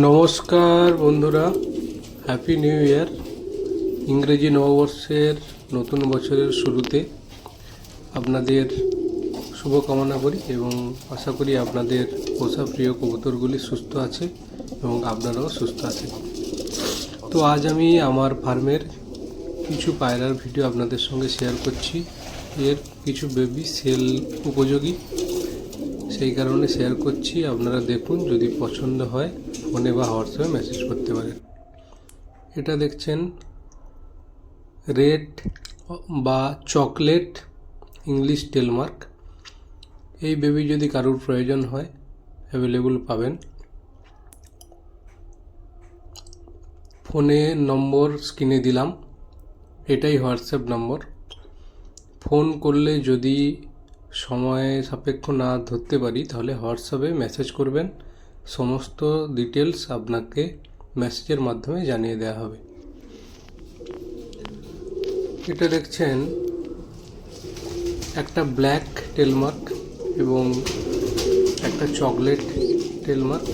নমস্কার বন্ধুরা happy new year ইংরেজি নববর্ষের নতুন বছরের শুরুতে আপনাদের শুভকামনা করি এবং আশা করি আপনাদের পোষা প্রিয় কবুতরগুলি সুস্থ আছে এবং আপনারাও সুস্থ আছেন। তো আজ আমি আমার ফার্মের কিছু পায়রার ভিডিও আপনাদের সঙ্গে শেয়ার করছি। এর কিছু বেবি সেল উপযোগী সেই কারণে শেয়ার করছি। আপনারা দেখুন, যদি পছন্দ হয় ফোনে বা হোয়াটসঅ্যাপে মেসেজ করতে পারেন। এটা দেখছেন রেড বা চকলেট ইংলিশ টেলমার্ক এই বেবি যদি কারোর প্রয়োজন হয় অ্যাভেলেবল পাবেন। ফোনে নম্বর স্ক্রিনে দিলাম। এটাই হোয়াটসঅ্যাপ নম্বর। ফোন করলে যদি সময় সাপেক্ষ না ধরতে পারি, তাহলে হোয়াটসঅ্যাপে মেসেজ করবেন। সমস্ত ডিটেলস আপনাকে মেসেজের মাধ্যমে জানিয়ে দেওয়া হবে। এটা দেখছেন একটা ব্ল্যাক টেলমার্ক এবং একটা চকলেট টেলমার্ক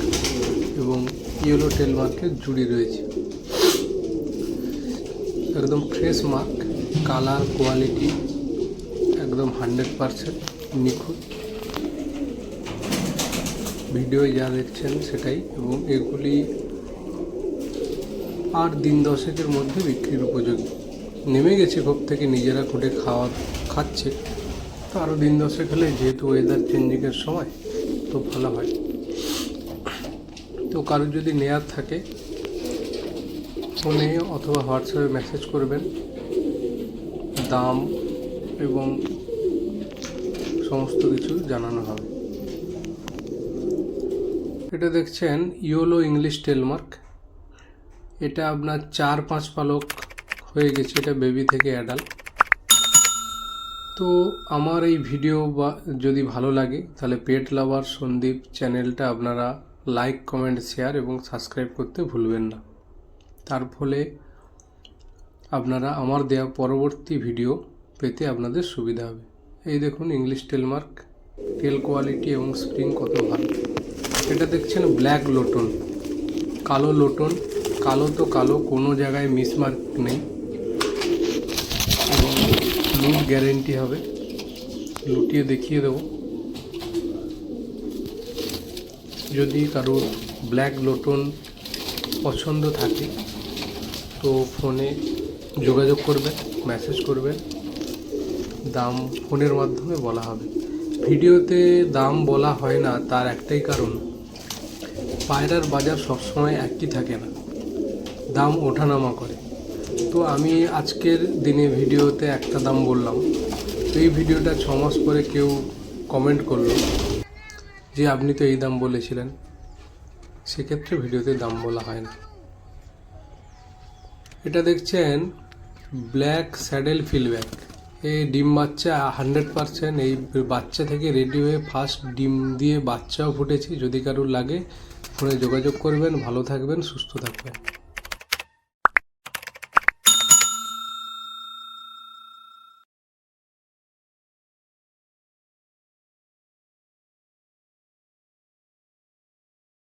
এবং ইয়েলো টেলমার্কের জুড়ি রয়েছে। একদম ফ্রেশ মার্ক, কালার, কোয়ালিটি। একদম হান্ড্রেড পারসেন্ট নিখুঁত। ভিডিও যা দেখছেন সেটাই এবং এগুলি আর দিন দশেকের মধ্যে বিক্রির উপযোগী। নেমে গেছে খুব থেকে নিজেরা খুঁটে খাওয়া, খাচ্ছে। তো আরও দিন দশেক হলে যেহেতু ওয়েদার চেঞ্জিংয়ের সময়, তো ভালো হয়। তো কারোর যদি নেয়ার থাকে, ফোনে অথবা হোয়াটসঅ্যাপে মেসেজ করবেন। দাম এবং সমস্ত কিছু জানানো হবে। এটা দেখছেন ইয়োলো ইংলিশ টেলমার্ক। এটা আপনার চার পাঁচ পালক হয়ে গেছে, এটা বেবি থেকে অ্যাডাল্ট। তো আমার এই ভিডিও বা যদি ভালো লাগে, তাহলে পেট লাভার সন্দীপ চ্যানেলটা আপনারা লাইক, কমেন্ট, শেয়ার এবং সাবস্ক্রাইব করতে ভুলবেন না। তার ফলে আপনারা আমার দেওয়া পরবর্তী ভিডিও পেতে আপনাদের সুবিধা হবে। এই দেখুন ইংলিশ টেলমার্ক টেল কোয়ালিটি এবং স্প্রিং কত ভালো। এটা দেখছেন ব্ল্যাক লোটন কালো লোটন কালো তো কালো, কোনো জায়গায় মিসমার্ক নেই। এবং লুট গ্যারেন্টি হবে। লুটিয়ে দেখিয়ে দেবো। যদি কারোর ব্ল্যাক লোটন পছন্দ থাকে, তো ফোনে যোগাযোগ করবেন মেসেজ করবেন। দাম ফোনের মাধ্যমে বলা হবে। ভিডিওতে দাম বলা হয় না, তার একটাই কারণ, পায়রার বাজার সবসময় একই থাকে না। দাম ওঠানামা করে। তো আমি আজকের দিনে ভিডিওতে একটা দাম বললাম। তো এই ভিডিওটা ছ মাস পরে কেউ কমেন্ট করল যে, আপনি তো এই দাম বলেছিলেন। সেক্ষেত্রে ভিডিওতে দাম বলা হয় না। এটা দেখছেন, ব্ল্যাক স্যাডেল ফিলব্যাক এই ডিম বাচ্চা হান্ড্রেড পারসেন্ট, এই বাচ্চা থেকে রেডি হয়ে ফার্স্ট ডিম দিয়ে বাচ্চাও ফুটেছে। যদি কারোর লাগে, ফোনে যোগাযোগ করবেন, ভালো থাকবেন, সুস্থ থাকবেন।